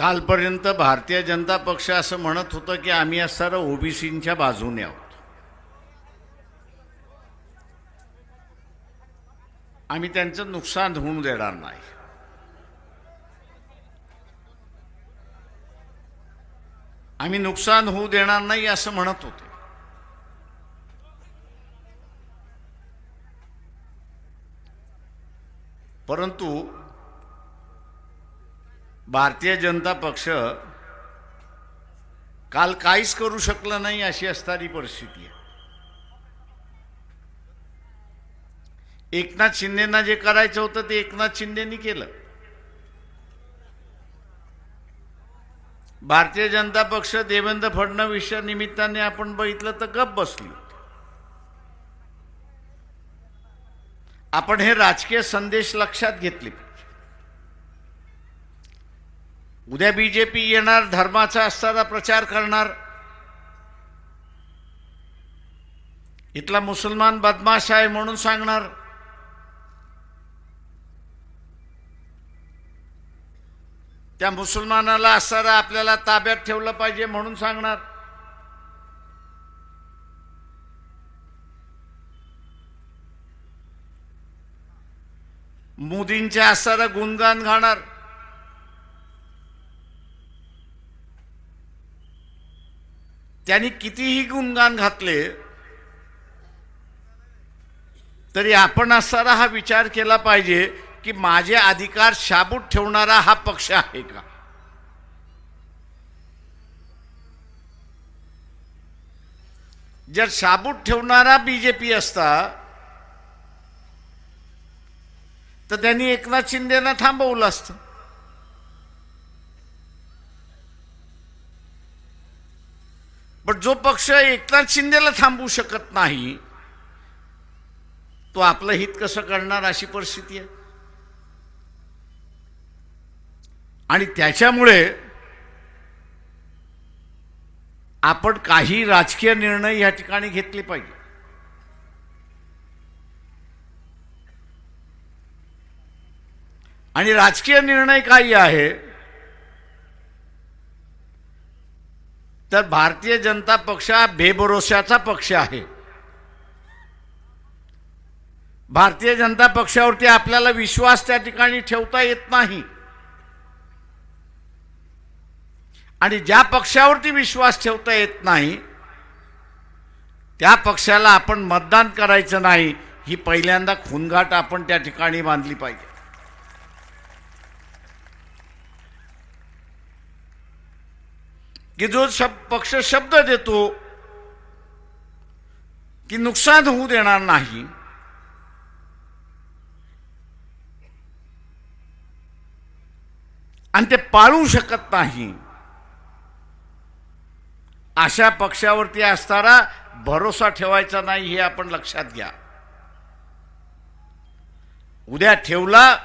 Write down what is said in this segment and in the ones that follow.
कालपर्यंत भारतीय जनता पक्ष असं म्हणत होतं की आम्ही असणारं ओबीसींच्या बाजूने आहोत. आम्ही त्यांचं नुकसान होऊन देणार नाही. आम्ही नुकसान होऊ देणार नाही असं म्हणत होते. परंतु भारतीय जनता पक्ष काल काहीच करू शकलं नाही अशी असणारी परिस्थिती आहे. एकनाथ शिंदेना जे करायचं होतं ते एकनाथ शिंदेनी केलं. भारतीय जनता पक्ष देवेंद्र फडणवीसच्या निमित्ताने आपण बघितलं तर गप बसली आपण हे राजकीय संदेश लक्षात घेतले. पाहिजे उद्या बीजेपी येणार धर्माचा असताना प्रचार करणार. इथला मुसलमान बदमाश आहे म्हणून सांगणार. त्या मुसलमानाला असताना आपल्याला ताब्यात ठेवलं पाहिजे म्हणून सांगणार. मोदींच्या असताना गुणगान गाणार. त्यांनी कितीही गुणगान घातले तरी आपण असारा हा विचार केला पाहिजे की माझे अधिकार शाबूत ठेवणारा हा पक्ष आहे का? जर शाबूत ठेवणारा बीजेपी असता तर त्यांनी एकनाथ शिंदेना थांबवलं असतं. पण जो पक्ष एकनाथ शिंदेला थांबवू शकत नाही तो आपलं हित कसं करणार अशी परिस्थिती आहे. आणि त्याच्यामुळे आपण काही राजकीय निर्णय या ठिकाणी घेतले पाहिजे. आणि राजकीय निर्णय काही आहे तर भारतीय जनता पक्ष हा बेभरोशाचा पक्ष आहे. भारतीय जनता पक्षावरती आपल्याला विश्वास त्या ठिकाणी ठेवता येत नाही. आणि ज्या पक्षावरती विश्वास ठेवता येत नाही त्या पक्षाला आपण मतदान करायचं नाही ही पहिल्यांदा खुनगाट आपण त्या ठिकाणी बांधली पाहिजे. की जो शब पक्ष शब्द देतो की नुकसान होऊ देणार नाही. आणि ते पाळू शकत नाही. अशा पक्षावरती असताना भरोसा ठेवायचा नाही हे आपण लक्षात घ्या. उद्या ठेवला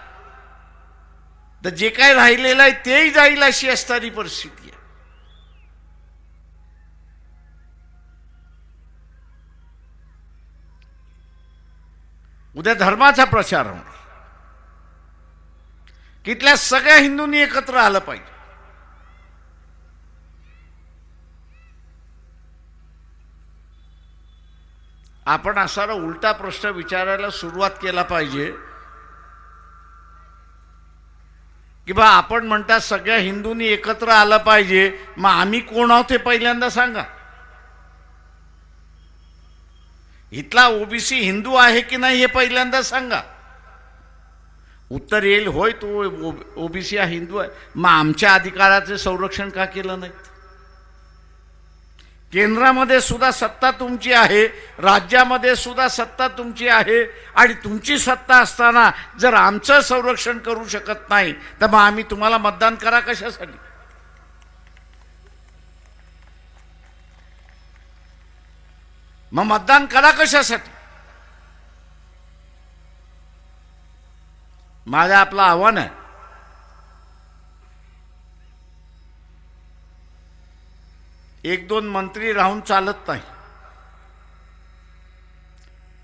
तर जे काय राहिलेलं आहे तेही जाईल अशी असणारी परिस्थिती उद्या धर्माचा प्रचार होणार. तिथल्या सगळ्या हिंदूंनी एकत्र आलं पाहिजे. आपण असा उलटा प्रश्न विचारायला सुरुवात केला पाहिजे. की बा आपण म्हणता सगळ्या हिंदूंनी एकत्र आलं पाहिजे. मग आम्ही कोण आहोत हे पहिल्यांदा सांगा. इथला ओबीसी हिंदू आहे की नाही हे पहिल्यांदा सांगा. उत्तर येईल होय तो ओबीसी हा हिंदू आहे. मग आमच्या अधिकाराचे संरक्षण का केलं नाही? केंद्रामध्ये सुद्धा सत्ता तुमची आहे राज्यामध्ये सुद्धा सत्ता तुमची आहे आणि तुमची सत्ता असताना जर आमचं संरक्षण करू शकत नाही तर मग आम्ही तुम्हाला मतदान करा कशासाठी? मग मतदान करा कशासाठी? माझं आपलं आव्हान आहे. एक दोन मंत्री राहून चालत नाही.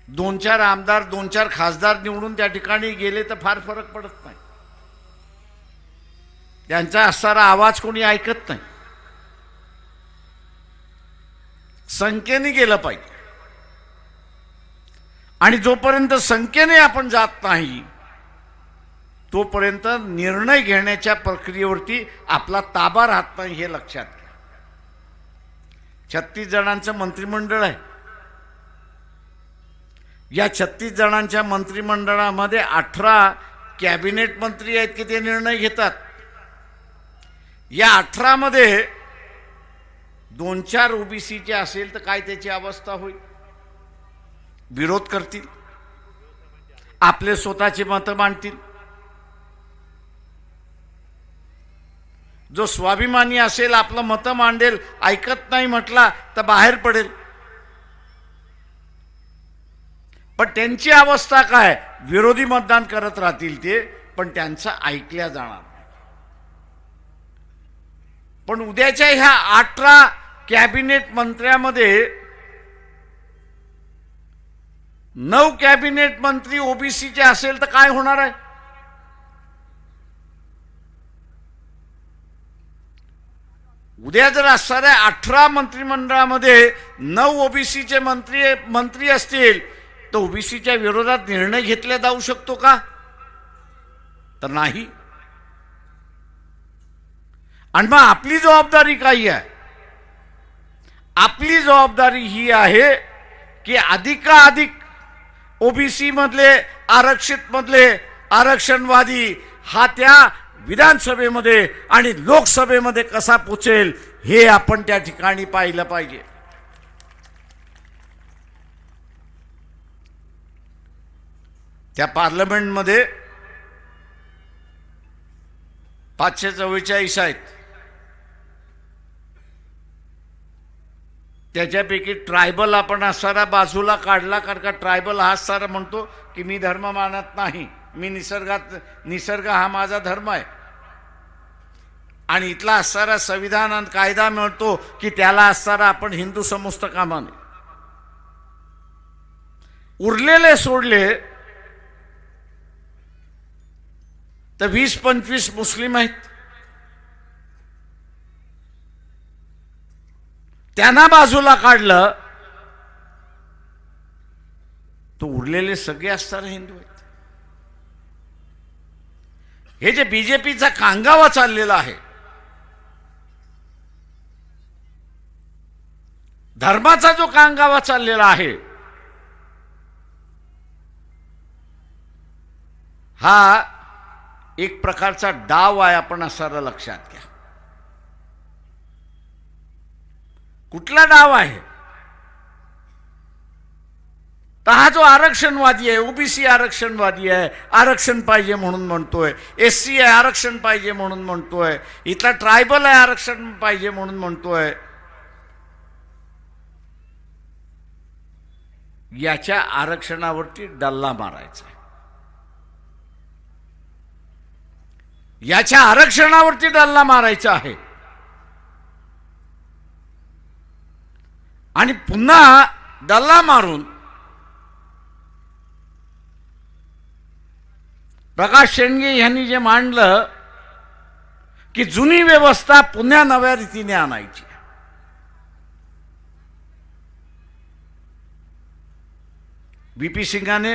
दोन चार आमदार दोन चार खासदार निवडून त्या ठिकाणी गेले तर फार फरक पडत नाही. त्यांचा असणारा आवाज कोणी ऐकत नाही. संख्येने गेलं पाहिजे. आणि जोपर्यंत संख्येने आपण जात नाही तोपर्यंत निर्णय घेण्याच्या प्रक्रियेवरती आपला ताबा राहत नाही हे लक्षात घ्या. छत्तीस जणांचं मंत्रिमंडळ आहे. या छत्तीस जणांच्या मंत्रिमंडळामध्ये अठरा कॅबिनेट मंत्री आहेत की ते निर्णय घेतात? या अठरामध्ये दोन चार ओबीसीचे असेल तर काय त्याची अवस्था होईल? विरोध करतील. आपले स्वतःचे मतं मांडतील. जो स्वाभिमानी असेल आपलं मतं मांडेल ऐकत नाही म्हटला तर बाहेर पडेल. पण त्यांची अवस्था काय? विरोधी मतदान करत राहतील ते पण त्यांचं ऐकल्या जाणार पण उद्याच्या ह्या अठरा कॅबिनेट मंत्र्यामध्ये नऊ कॅबिनेट मंत्री ओबीसीचे असेल तर काय होणार आहे? उद्या जर असणाऱ्या अठरा मंत्रिमंडळामध्ये नऊ ओबीसीचे मंत्री मंत्री असतील तर ओबीसीच्या विरोधात निर्णय घेतला जाऊ शकतो का? तर नाही. आणि मग आपली जबाबदारी काही आहे? आपली जबाबदारी ही आहे की अधिकाधिक ओबीसी मधले आरक्षित मधले आरक्षणवादी हा त्या विधानसभेमध्ये आणि लोकसभेमध्ये कसा पोचेल हे आपण त्या ठिकाणी पाहिलं पाहिजे. त्या पार्लमेंटमध्ये पाचशे चव्वेचाळीस आहेत. त्याच्यापैकी ट्रायबल आपण असणारा बाजूला काढला कारण का ट्रायबल हा सारा म्हणतो की मी धर्म मानत नाही. मी निसर्गात निसर्ग हा माझा धर्म आहे. आणि इथला असणारा संविधान आणि कायदा मिळतो की त्याला असणारा आपण हिंदू समजतं कामाने. उरलेले सोडले तर वीस पंचवीस मुस्लिम आहेत. त्यांना बाजूला काढलं तो उरलेले सगळे असणारे हिंदू आहेत. हे जे बीजेपीचा कांगावा चाललेला आहे धर्माचा जो कांगावा चाललेला आहे हा एक प्रकारचा डाव आहे आपण असणारा लक्षात घ्या. कुठला डाव आहे? तर हा जो आरक्षणवादी आहे ओबीसी आरक्षणवादी आहे आरक्षण पाहिजे म्हणून म्हणतोय एस सी आहे आरक्षण पाहिजे म्हणून म्हणतोय इथला ट्रायबल आहे आरक्षण पाहिजे म्हणून म्हणतोय. याच्या आरक्षणावरती डल्ला मारायचा आहे. याच्या आरक्षणावरती डल्ला मारायचा आहे. आणि पुन्हा डल्ला मारून प्रकाश शेंडगे यांनी जे मांडलं की जुनी व्यवस्था पुन्हा नव्या रीतीने आणायची. बी पी सिंगाने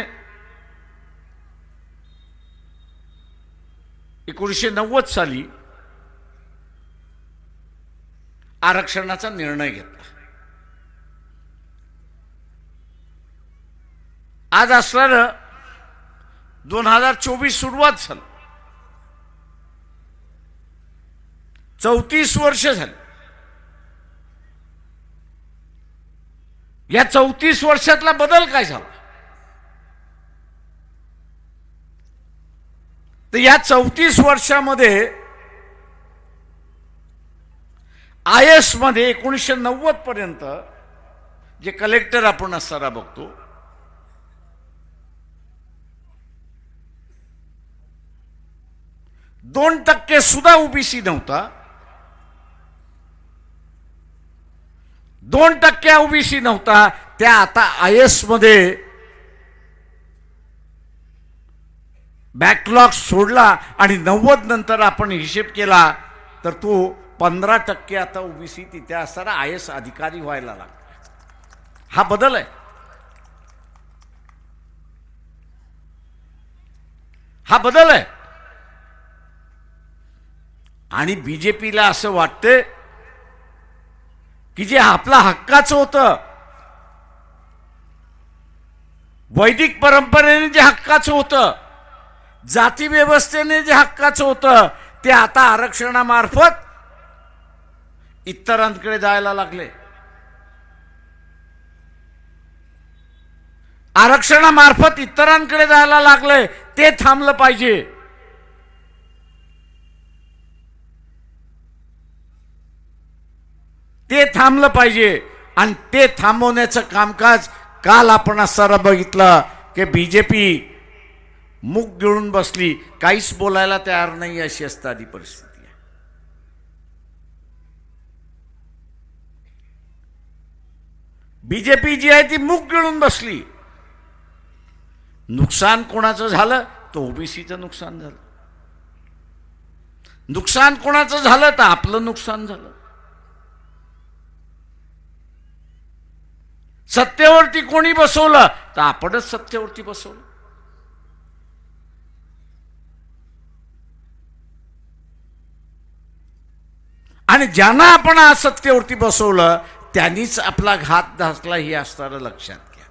एकोणीसशे नव्वद साली आरक्षणाचा निर्णय घेतला. आज असणारं दोन हजार चोवीस सुरुवात झालं. चौतीस वर्ष झाली. या चौतीस वर्षातला बदल काय झाला? तर या चौतीस वर्षामध्ये आय एसमध्ये एकोणीसशे नव्वद पर्यंत जे कलेक्टर आपण असताना बघतो दोन टक्के सुद्धा ओबीसी नव्हता. दोन टक्के ओबीसी नव्हता. त्या आता आय एसमध्ये बॅकलॉग सोडला आणि नव्वद नंतर आपण हिशेब केला तर तो पंधरा टक्के आता ओबीसी तिथे असताना आय एस अधिकारी व्हायला लागला. हा बदल आहे. हा बदल आहे. आणि बीजेपीला असं वाटतं की जे आपला हक्काचं होतं वैदिक परंपरेने जे हक्काचं होतं जाती व्यवस्थेने जे हक्काचं होतं ते आता आरक्षणामार्फत इतरांकडे जायला लागले. आरक्षणामार्फत इतरांकडे जायला लागले ते थांबलं पाहिजे. ते थांबलं पाहिजे. आणि ते थांबवण्याचं कामकाज काल आपण असताना बघितलं की बीजेपी मुख गिळून बसली. काहीच बोलायला तयार नाही अशी असणारी परिस्थिती. आहे बीजेपी जी आहे ती मूक गिळून बसली. नुकसान कोणाचं झालं? तर ओबीसीचं नुकसान झालं. नुकसान कोणाचं झालं? तर आपलं नुकसान झालं. सत्तेवरती कोणी बसवलं तर आपणच सत्तेवरती बसवलं. आणि ज्यांना आपण आज सत्तेवरती बसवलं त्यांनीच आपला घात घातला हे असणारं लक्षात घ्या.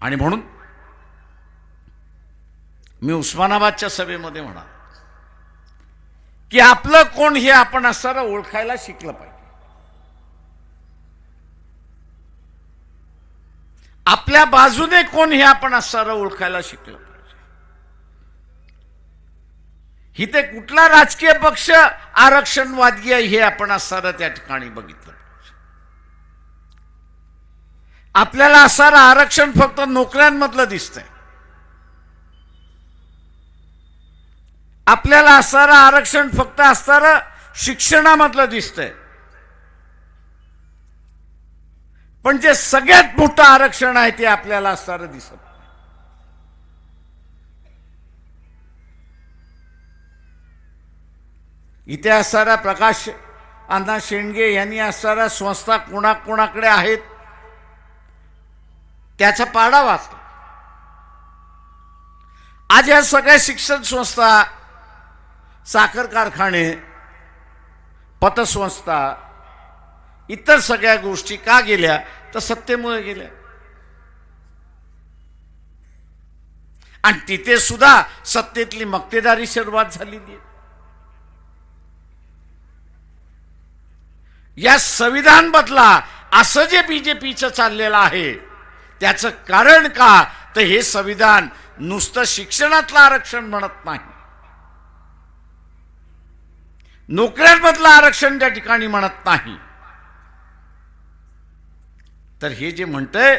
आणि म्हणून मी उस्मानाबादच्या सभेमध्ये म्हणा की आपलं कोण हे आपण असणारं ओळखायला शिकलं पाहिजे. आपल्या बाजूने कोण हे आपण असणारं ओळखायला शिकलं पाहिजे? इथे कुठला राजकीय पक्ष आरक्षणवादी आहे हे आपण असणारं त्या ठिकाणी बघितलं पाहिजे. आपल्याला असणारं आरक्षण फक्त नोकऱ्यांमधलं दिसतंय. आपल्याला असणारं आरक्षण फक्त असणारं शिक्षणामधलं दिसतंय. पण जे सगळ्यात मोठं आरक्षण आहे ते आपल्याला असणारं दिसत इथे असणारा प्रकाश अण्णा शेंडगे यांनी असणाऱ्या संस्था कोणाकोणाकडे आहेत त्याचा पाडा वाचला. आज या सगळ्या शिक्षण संस्था साखर कारखाने पतसंस्था इतर सगळ्या गोष्टी का गेल्या? तर सत्तेमुळे गेल्या. आणि तिथे सुद्धा सत्तेतली मक्तेदारी सुरुवात झालेली या संविधान बदला असं जे बीजेपीचं चाललेलं आहे त्याचं कारण का? तर हे संविधान नुसतं शिक्षणातलं आरक्षण म्हणत नाही. नोकऱ्यांमधलं आरक्षण त्या ठिकाणी म्हणत नाही. तर हे जे म्हणतंय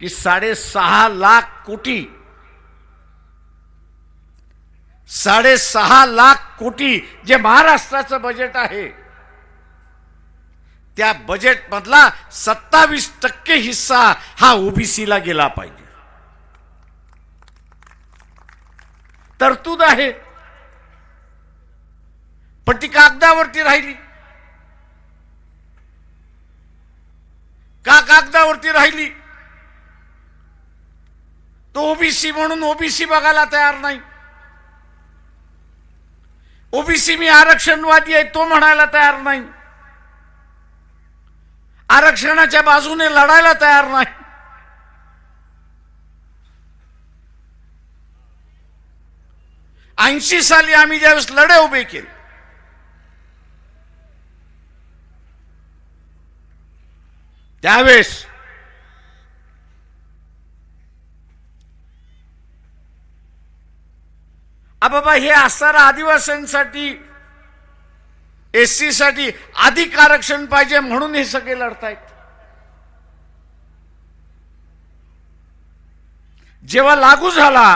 की साडेसहा लाख कोटी साडेसहा लाख कोटी जे महाराष्ट्राचं बजेट आहे त्या बजेटमधला सत्तावीस टक्के हिस्सा हा ओबीसीला गेला पाहिजे. तरतूद आहे. पण ती कागदावरती राहिली का कागदावरती राहिली. तो ओबीसी म्हणून ओबीसी बघायला तयार नाही. ओबीसी मी आरक्षणवादी आहे तो म्हणायला तयार नाही. आरक्षणाच्या बाजूने लढायला तयार नाही. ऐंशी साली आम्ही ज्यावेळेस लढे उभे केले त्यावेळेस आ बाबा हे असणार आदिवासींसाठी एस सी साठी अधिक आरक्षण पाहिजे म्हणून हे सगळे लढतायत. जेव्हा लागू झाला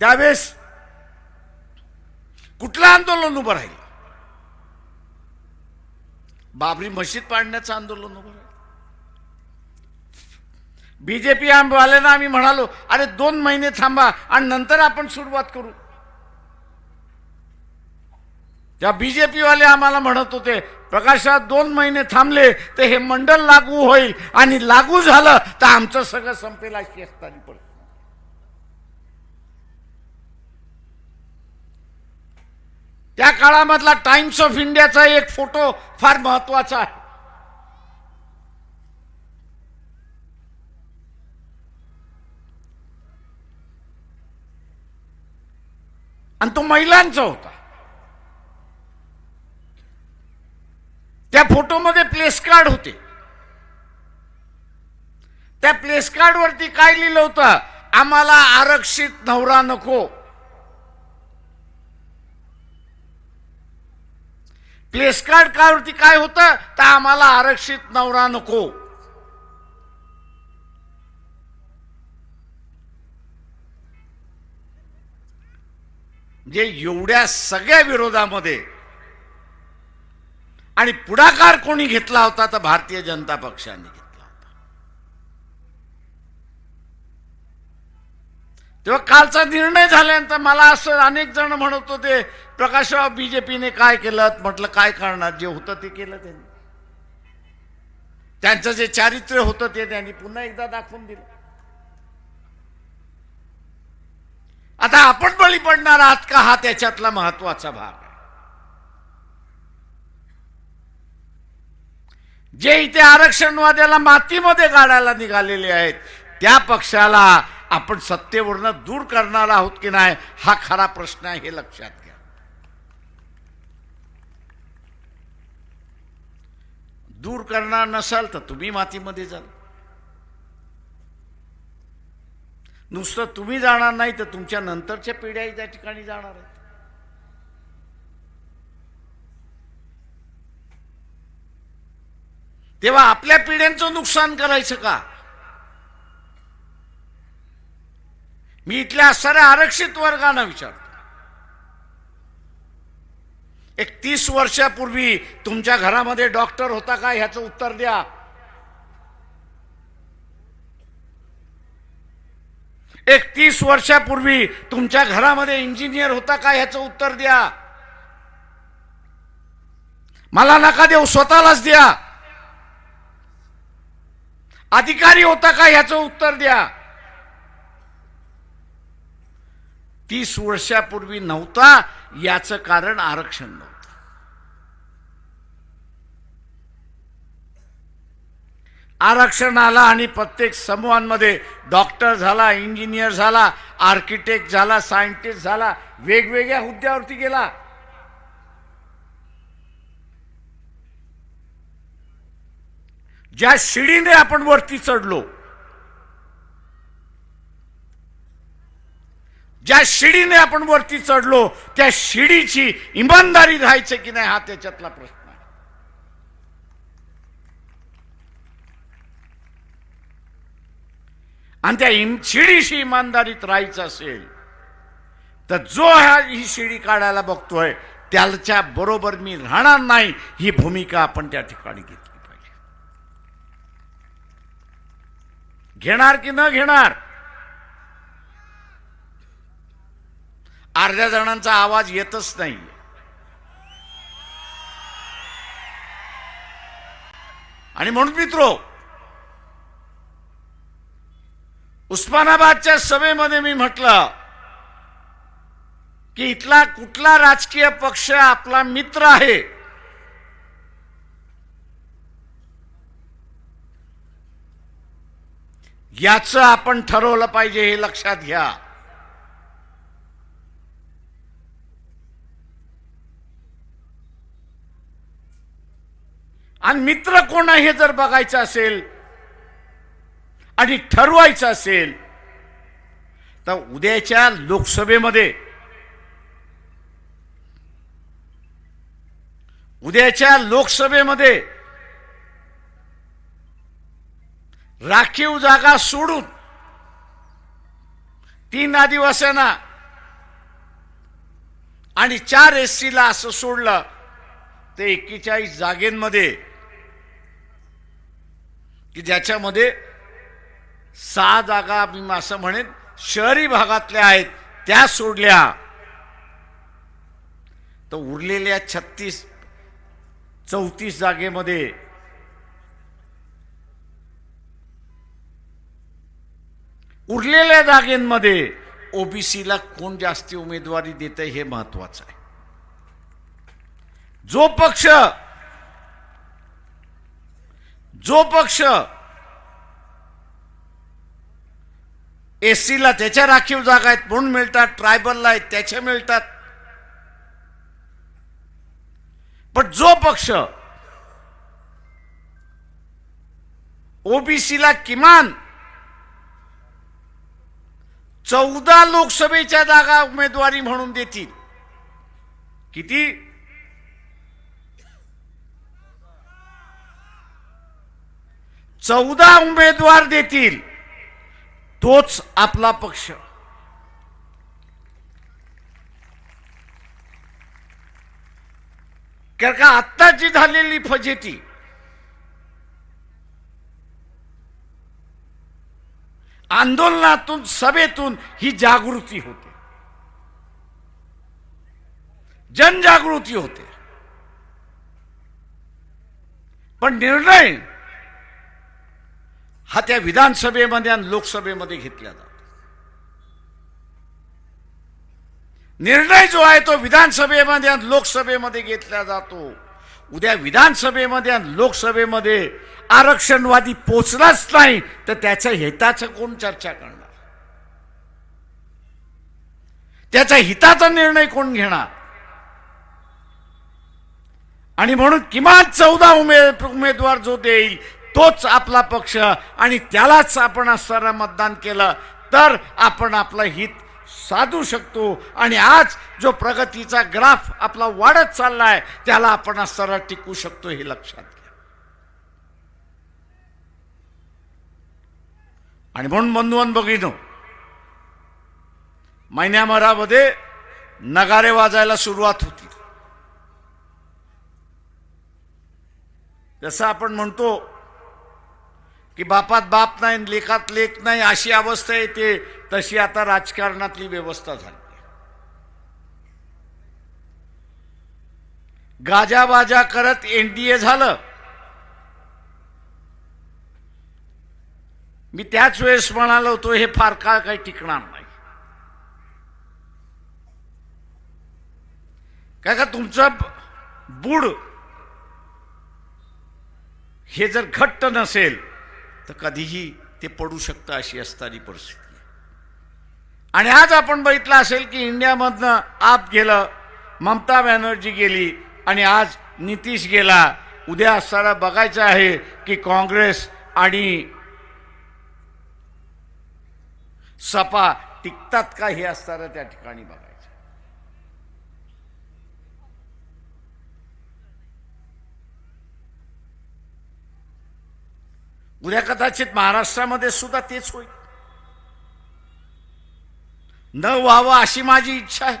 त्यावेळेस कुठलं आंदोलन उभं राहील? बाबरी मशीद पाडण्याचं आंदोलन उभं बीजेपी वाल्यांना आम्ही म्हणालो अरे दोन महिने थांबा आणि नंतर आपण सुरुवात करू. त्या बीजेपीवाले आम्हाला म्हणत होते प्रकाशात दोन महिने थांबले तर हे मंडल लागू होईल आणि लागू झालं तर आमचं सगळं संपेल अशी असताना पण त्या काळामधला टाइम्स ऑफ इंडियाचा एक फोटो फार महत्त्वाचा आहे. आणि तो महिलांचा होता. त्या फोटोमध्ये प्लेस कार्ड होते. त्या प्लेस कार्ड वरती काय लिहिलं होतं? आम्हाला आरक्षित नवरा नको. प्लेस कार्ड कार्डवरती काय होतं? तर आम्हाला आरक्षित नवरा नको. म्हणजे एवढ्या सगळ्या विरोधामध्ये आणि पुढाकार कोणी घेतला होता तर भारतीय जनता पक्षाने घेतला होता तेव्हा कालचा निर्णय झाल्यानंतर मला असं अनेक जण म्हणत होते प्रकाशराव बीजेपीने काय केलं? म्हटलं काय करणार? जे होतं ते केलं त्यांनी. त्यांचं जे चारित्र्य होतं ते त्यांनी पुन्हा एकदा दाखवून दिलं. आता आपण बळी पडणार आहात का? हा त्याच्यातला महत्त्वाचा भाग आहे. जे इथे आरक्षणवाद्याला मातीमध्ये गाडायला निघालेले आहेत त्या पक्षाला आपण सत्तेवरनं दूर करणार आहोत की नाही हा खरा प्रश्न आहे हे लक्षात घ्या. दूर करणार नसाल तर तुम्ही मातीमध्ये जाल नुसतं तुम्ही जाणार नाही तर तुमच्या नंतरच्या पिढ्याही त्या ठिकाणी जाणार आहेत. तेव्हा आपल्या पिढ्यांचं नुकसान करायचं का? मी इथल्या असणाऱ्या आरक्षित वर्गांना विचारतो. एक तीस वर्षापूर्वी तुमच्या घरामध्ये डॉक्टर होता का? ह्याचं उत्तर द्या. एक तीस वर्षापूर्वी तुमच्या घरामध्ये इंजिनियर होता का? ह्याचं उत्तर द्या. मला नका देऊ स्वतःलाच द्या. अधिकारी होता का? ह्याचं उत्तर द्या. तीस वर्षापूर्वी नव्हता याचं कारण आरक्षण नव्हतं. आरक्षण आला आणि प्रत्येक समूहांमध्ये डॉक्टर झाला इंजिनियर झाला आर्किटेक्ट झाला सायंटिस्ट झाला वेगवेगळ्या हुद्द्यावरती गेला. ज्या शिडीने आपण वरती चढलो ज्या शिडीने आपण वरती चढलो त्या शिडीची इमानदारी राहायची की नाही हा त्याच्यातला प्रश्न आहे. आणि त्या शिडीशी इमानदारीत राहायचं असेल तर जो हा ही शिडी काढायला बघतोय त्याच्या बरोबर मी राहणार नाही ही भूमिका आपण त्या ठिकाणी घेतली पाहिजे. घेणार की न घेणार? अर्ध्या जणांचा आवाज येतच नाही. आणि म्हणून मित्रो उस्मानाबादच्या सभेमध्ये मी म्हटलं की इथला कुठला राजकीय पक्ष आपला मित्र आहे? याचं आपण ठरवलं पाहिजे हे लक्षात घ्या. आणि मित्र कोण आहे हे जर बघायचं असेल आणि ठरवायचं असेल तर उद्याच्या लोकसभेमध्ये उद्याच्या लोकसभेमध्ये राखीव जागा सोडून तीन आदिवासींना आणि चार एस सीला असं सोडलं ते एक्केचाळीस जागेंमध्ये की ज्याच्यामध्ये सहा जागा मी असं म्हणेन शहरी भागातल्या आहेत त्या सोडल्या. तर उरलेल्या छत्तीस चौतीस जागेमध्ये उरलेल्या जागेमध्ये ओबीसीला कोण जास्ती उमेदवारी देत हे महत्वाचं आहे. जो पक्ष जो पक्ष एससीला त्याच्या राखीव जागा आहेत म्हणून मिळतात ट्रायबलला आहेत त्याच्या मिळतात. पण जो पक्ष ओबीसीला किमान चौदा लोकसभेच्या जागा उमेदवारी म्हणून देतील किती? चौदा उमेदवार देतील. तोच आपला पक्ष. कारण का आत्ताची झालेली फजेती आंदोलनातून सभेतून ही जागृती होते. जनजागृती होते. पण निर्णय हा त्या विधानसभेमध्ये आणि लोकसभेमध्ये घेतला जातो. निर्णय जो आहे तो विधानसभेमध्ये आणि लोकसभेमध्ये घेतला जातो. उद्या विधानसभेमध्ये आणि लोकसभेमध्ये आरक्षणवादी पोचलाच नाही तर त्याच्या हिताचं कोण चर्चा करणार? त्याच्या हिताचा निर्णय कोण घेणार? आणि म्हणून किमान चौदा उमेद उमेदवार जो देईल तोच आपला पक्ष आणि त्यालाच आपण असताना मतदान केलं तर आपण आपलं हित साधू शकतो. आणि आज जो प्रगतीचा ग्राफ आपला वाढत चालला आहे त्याला आपण असताना टिकू शकतो हे लक्षात घ्या. आणि म्हणून बंधुवन बघिनो महिन्याभरामध्ये नगारे वाजायला सुरुवात होती. जसं आपण म्हणतो की बापात बाप नाही आणि लेखात लेख नाही अशी अवस्था येते तशी आता राजकारणातली व्यवस्था झाली. गाजाबाजा करत एनडीए झालं. मी त्याच वेळेस म्हणालो होतो हे फार काळ काही टिकणार नाही. काय का तुमचं बुड हे जर घट्ट नसेल तर कधीही ते पडू शकतं अशी असणारी परिस्थिती आणि आज आपण बघितलं असेल की इंडियामधनं आप गेलं ममता बॅनर्जी गेली आणि आज नितीश गेला. उद्या असताना बघायचं आहे की काँग्रेस आणि सपा टिकतात का हे असताना त्या ठिकाणी बघा उद्या कदाचित महाराष्ट्रामध्ये सुद्धा तेच होईल. न व्हावं अशी माझी इच्छा आहे.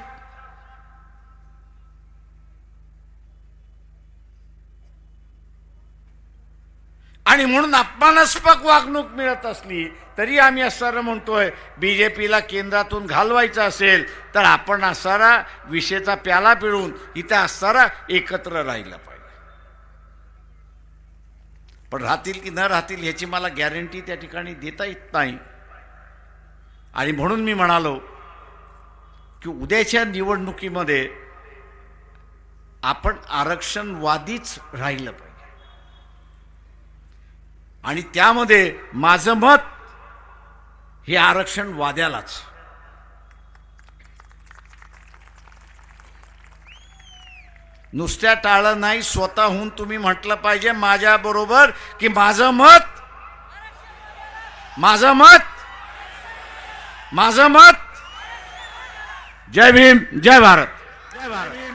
आणि म्हणून अपमानास्पद वागणूक मिळत असली तरी आम्ही असताना म्हणतोय बीजेपीला केंद्रातून घालवायचं असेल तर आपण असारा विषेचा प्याला पिळून इथं असताना एकत्र राहिलं पाहिजे. पण राहतील की न राहतील ह्याची मला गॅरंटी त्या ठिकाणी देता येत नाही. आणि म्हणून मी म्हणालो की उद्याच्या निवडणुकीमध्ये आपण आरक्षणवादीच राहिलं पाहिजे. आणि त्यामध्ये माझं मत हे आरक्षण वाद्यालाच नुसत्या टाळं नाही स्वतःहून तुम्ही म्हटलं पाहिजे माझ्या बरोबर की माझं मत माझं मत माझं मत. जय भीम जय भारत. जय भारत.